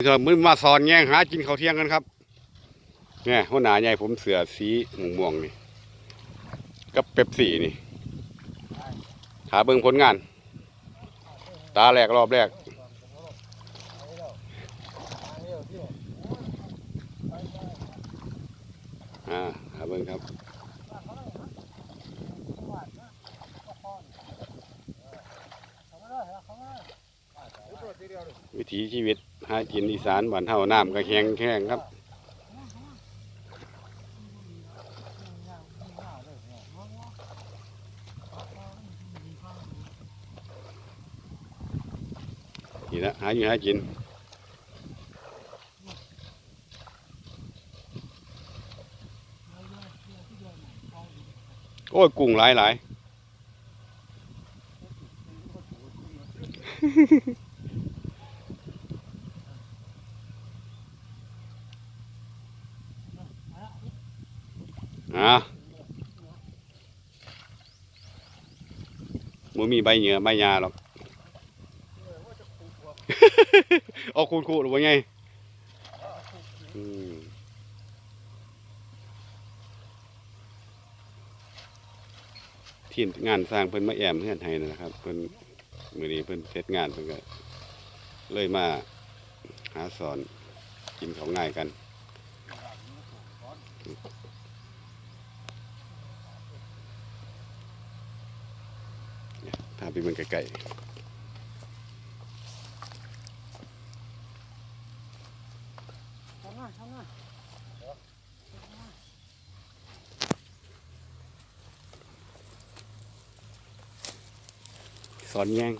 ครับมึงมาสอนแย่งหากินเขาเที่ยงกันครับเนี่ยหัวหน้าใหญ่ผมเสือสีม่วงๆนี่กับเป๊ปซี่นี่หาเบิ่งผลงาน ตาแรกรอบแรกอ่าหาเบิ่งครับวิถีชีวิต หากินอีสานบ้านเฮาน้ำก็แข็งแข็งครับนี่ละหาอยู่หากินโอ้ยกุ้งหลายหลาย อะมืมีใบเหงือใบยาหรอกเอาคูณคูหรือว่าไงทีมงานสร้างเพิ่นมาแอมเพื่อนให้นะครับเพิ่นมือนี้เพิ่นเสร็จงานเพิ่นก็เลยมาหาสอนกินของง่ายกัน พาไปเมืองไกลๆสอนแย่ง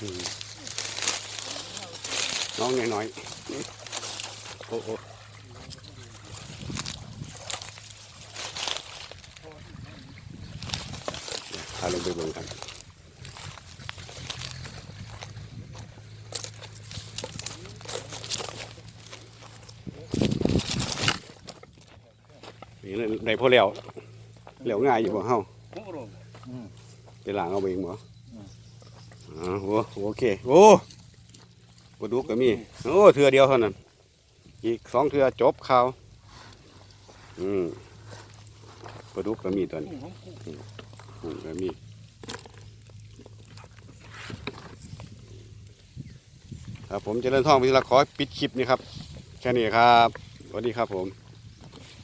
น้องน้อยๆโอ้โอ้พาลงไปเบิ่งครับนี่ได้พอแล้วแล้วง่ายอยู่บ่เฮาไปล้างเอาเองบ่ อ๋อโอ้โอเค โอ้ปลาดุกก็มี โอ้ เทือเดียวเท่านั้น อีกสองเทือจบข่าว อืมปลาดุกก็มีตัวนี้กุ้งก็มีครับผมเจริญท่องพิทยาขอปิดคลิปนี้ครับ แค่นี้ครับ สวัสดีครับผม